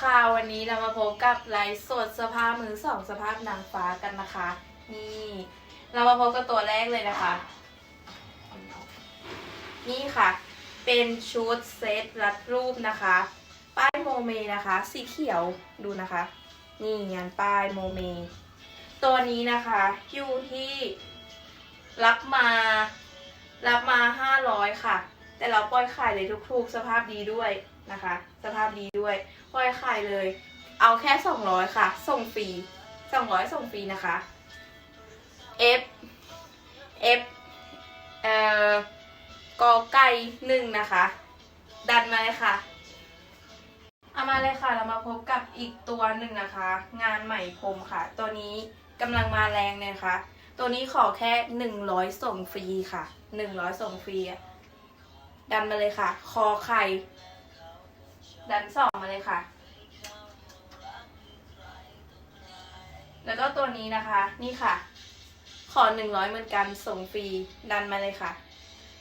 ค่ะวันนี้เรามาพบกับไลฟ์สดสภาพมือสองสภาพนางฟ้ากันนะคะ นี่ เรามาพบกับตัวแรกเลยนะคะ นี่ค่ะ เป็นชุดเซตรัดรูปนะคะ ป้ายโมเมนะคะ สีเขียวดูนะคะ นี่งานป้ายโมเม ตัวนี้นะคะอยู่ที่รับมารับมาห้าร้อยค่ะ แต่เราปล่อยไขายเลยทุก ๆ สภาพดีด้วยนะคะ สภาพดีด้วยปล่อยไขายเลย เอาแค่สองร้อยค่ะ ส่งฟรีสองร้อยส่งฟรีนะคะ F F เอ่อกอไก่หนึ่งนะคะ ดันมาเลยค่ะเอามาเลยค่ะ เรามาพบกับอีกตัวหนึ่งนะคะ งานใหม่พรมค่ะ ตัวนี้กำลังมาแรงเลยนะคะ ตัวนี้ขอแค่หนึ่งร้อยส่งฟรีค่ะหนึ่งร้อยส่งฟรีอะ ดันมาเลยค่ะ คอไข่ ดันสองมาเลยค่ะ แล้วก็ตัวนี้นะคะ นี่ค่ะ ขอหนึ่งร้อยเหมือนกันส่งฟรี ดันมาเลยค่ะ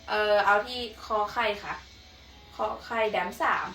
เออเอาที่คอไข่ค่ะ คอไข่ดันสาม